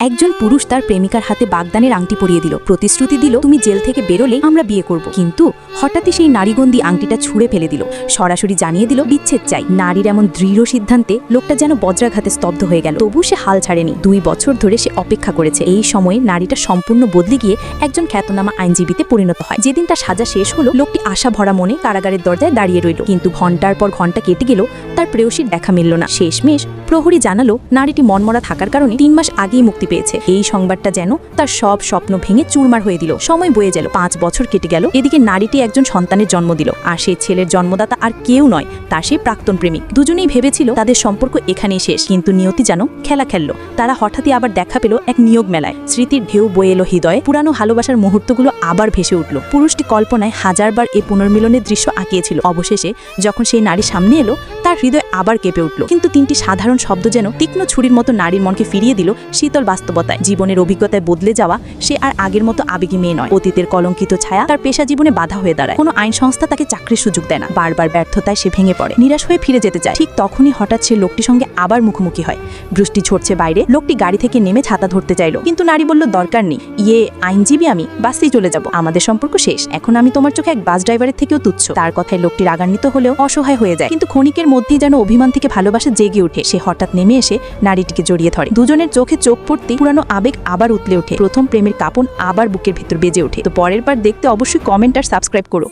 একজন পুরুষ তার প্রেমিকার হাতে বাগদানের আংটি পরিয়ে দিল। প্রতিশ্রুতি দিল, তুমি জেল থেকে বেরোলে আমরা বিয়ে করব। কিন্তু হঠাৎই সেই নারীগন্দি আংটিটা ছুঁড়ে ফেলে দিল। সরাসরি জানিয়ে দিল, বিচ্ছেদ চাই। নারীর এমন দৃঢ় সিদ্ধান্তে লোকটা যেন বজ্রাঘাতে স্তব্ধ হয়ে গেল। তবু সে হাল ছাড়েনি। দুই বছর ধরে সে অপেক্ষা করেছে। এই সময়ে নারীটা সম্পূর্ণ বদলে গিয়ে একজন খ্যাতনামা আইনজীবীতে পরিণত হয়। যেদিন তার সাজা শেষ হলো, লোকটি আশা ভরা মনে কারাগারের দরজায় দাঁড়িয়ে রইল। কিন্তু ঘণ্টার পর ঘণ্টা কেটে গেল, তার প্রেয়সীর দেখা মিলল না। শেষমেশ প্রহরী জানালো, নারীটি মনমরা থাকার কারণে তিন মাস আগেই মুক্তি পেয়েছে। এই সংবাদটা যেন তার সব স্বপ্ন ভেঙে চুরমার হয়ে দিল। সময় বয়ে গেল, পাঁচ বছর কেটে গেল, এদিকে নারীটি একজন সন্তানের জন্ম দিল, আর সেই ছেলের জন্মদাতা আর কেউ নয়, তার সেই প্রাক্তন প্রেমিক। দুজনেই ভেবেছিল তাদের সম্পর্ক এখানেই শেষ, কিন্তু নিয়তি যেন খেলা খেললো। তারা হঠাৎই আবার দেখা পেল এক নিয়োগ মেলায়। স্মৃতির ঢেউ বয়ে এলো হৃদয়ে, পুরানো ভালোবাসার মুহূর্তগুলো আবার ভেসে উঠল। পুরুষটি কল্পনায় হাজারবার এ পুনর্মিলনের দৃশ্য আঁকিয়েছিল। অবশেষে, যখন সেই নারী সামনে এলো তার হৃদয় আবার কেঁপে উঠল। কিন্তু তিনটি সাধারণ শব্দ যেন তীক্ষ্ণ ছুরির মতো নারীর মনকে ফিরিয়ে দিল শীতল বাস্তবতায়। জীবনের অভিজ্ঞতায় বদলে যাওয়া সে আর আগের মতো আবেগী মেয়ে নয়। অতীতের কলঙ্কিত ছায়া তার পেশা জীবনে বাধা হয়ে দাঁড়ায়। কোনো আইন সংস্থা তাকে চাকরির সুযোগ দেয় না। বারবার ব্যর্থতায় সে ভেঙে পড়ে। নিরাশ হয়ে ফিরে যেতে চায়। ঠিক তখনই হঠাৎ সে লোকটির সঙ্গে আবার মুখোমুখি হয়। বৃষ্টি ছড়ছে বাইরে। লোকটি গাড়ি থেকে নেমে ছাতা ধরতে চাইলো। কিন্তু নারী বলল, দরকার নেই। ইয়ে আইনজীবী আমি। বাসেই চলে যাব। আমাদের সম্পর্ক শেষ। এখন আমি তোমার চোখে এক বাস ড্রাইভারের থেকেও তুচ্ছ। তার কথায় লোকটি রাগান্বিত হলেও অসহায় হয়ে যায়। কিন্তু ক্ষণিকের মধ্যেই যেন অভিমান থেকে ভালোবাসা জেগে ওঠে। সে হঠাৎ নেমে এসে নারীটিকে জড়িয়ে ধরে। দুজনের চোখে চোখ পড়তে পুরানো আবেগ আবার উতলে ওঠে। প্রথম প্রেমের কাপন আবার বুকের ভেতর বেজে ওঠে। তো পরের বার দেখতে অবশ্যই কমেন্ট আর সাবস্ক্রাইব করো।